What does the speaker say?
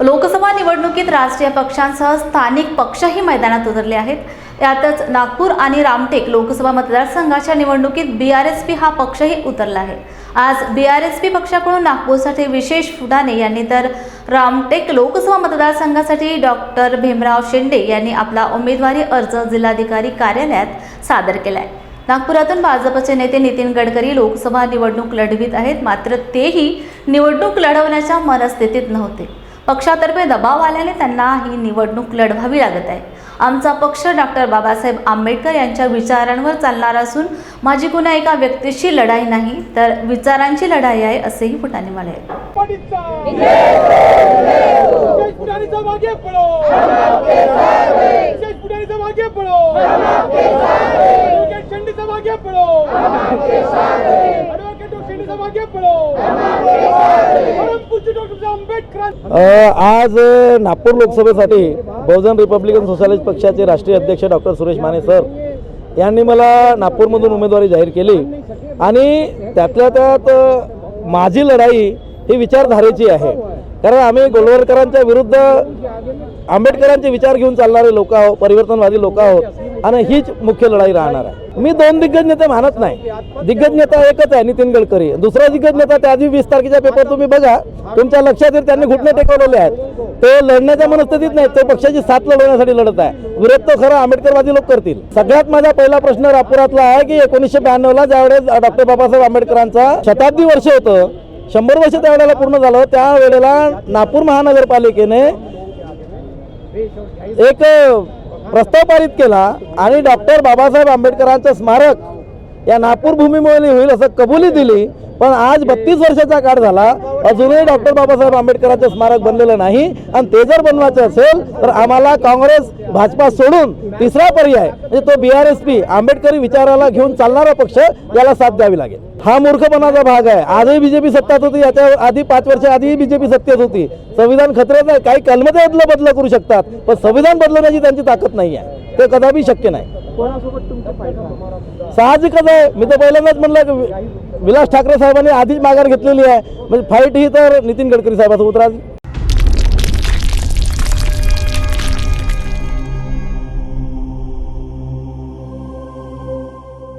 लोकसभा निवडणुकीत राष्ट्रीय पक्षांसह स्थानिक पक्षही मैदानात उतरले आहेत. यातच नागपूर आणि रामटेक लोकसभा मतदारसंघाच्या निवडणुकीत बी आर एस पी हा पक्षही उतरला आहे. आज बी आर एस पी पक्षाकडून नागपूरसाठी विशेष फुटाणे यांनी तर रामटेक लोकसभा मतदारसंघासाठी डॉक्टर भीमराव शेंडे यांनी आपला उमेदवारी अर्ज जिल्हाधिकारी कार्यालयात सादर केला आहे नागपुरातून भाजपचे नेते नितीन गडकरी लोकसभा निवडणूक लढवित आहेत. मात्र तेही निवडणूक लढवण्याच्या मनस्थितीत नव्हते. पक्षातर्फे दबाव आल्याने त्यांना ही निवडणूक लढवावी लागत आहे. आमचा पक्ष डॉक्टर बाबासाहेब आंबेडकर यांच्या विचारांवर चालणार असून माझी कुणा एका व्यक्तीशी लढाई नाही तर विचारांची लढाई आहे असेही फुटाणे म्हणाले. पाटीलचा! आज नागपूर लोकसभेसाठी बहुजन रिपब्लिकन सोशलिस्ट पक्षाचे राष्ट्रीय अध्यक्ष डॉक्टर सुरेश माने सर यांनी मला नागपूरमधून उमेदवारी जाहीर केली. आणि त्यातल्या त्यात माझी लढाई ही विचारधारेची आहे. कारण आम्ही गोलवरकरांच्या विरुद्ध आंबेडकरांचे विचार घेऊन चालणारे लोक आहोत परिवर्तनवादी लोक आहोत आणि हीच मुख्य लढाई राहणार आहे. मी दोन दिग्गज नेते मानत नाही. दिग्गज नेता एकच आहे नितीन गडकरी. दुसरा दिग्गज नेता त्या आधी वीस तारखेचा पेपर तुम्ही बघा. तुमच्या लक्षात येईल त्यांनी घुटणे टेकवलेले आहेत. ते लढण्याच्या मनस्थितीत नाही ते पक्षाची साथ लढवण्यासाठी लढत आहे. विरोध तो खरं आंबेडकरवादी लोक करतील. सगळ्यात माझा पहिला प्रश्न रापुरातला आहे की एकोणीसशे ब्याण्णवला ज्यावेळेस डॉक्टर बाबासाहेब आंबेडकरांचा शताब्दी वर्ष होतं शंभर वर्ष त्यावेळेला पूर्ण झालं. त्यावेळेला नागपूर महानगरपालिकेने एक प्रस्ताव पारित केला आणि डॉक्टर बाबासाहेब आंबेडकरांचं स्मारक या नागपूर भूमीमुळे होईल असं कबुली दिली. पण आज बत्तीस वर्षाचा काळ झाला. अजूनही डॉक्टर बाबासाहेब आंबेडकरांचं स्मारक बनलेलं नाही. आणि ते जर बनवायचं असेल तर आम्हाला काँग्रेस भाजपा सोडून तिसरा पर्याय म्हणजे तो बी आर एस पी आंबेडकरी विचाराला घेऊन चालणारा पक्ष याला साथ द्यावी लागेल. हा मूर्खपणाचा भाग आहे. आजही बीजेपी सत्तात होती याच्या आधी पाच वर्ष आधीही बीजेपी सत्तेत होती. संविधान खतऱ्यात आहे काही कलमते अदलं बदल करू शकतात पण संविधान बदलण्याची त्यांची ताकद नाही आहे. ते कदापि शक्य नाही. साहजिकच आहे. मी तर पहिल्यांदाच म्हणलं की विलास ठाकरे साहेबांनी आधीच माघार घेतलेली आहे. म्हणजे फाईट ही तर नितीन गडकरी साहेबासोबत राहिली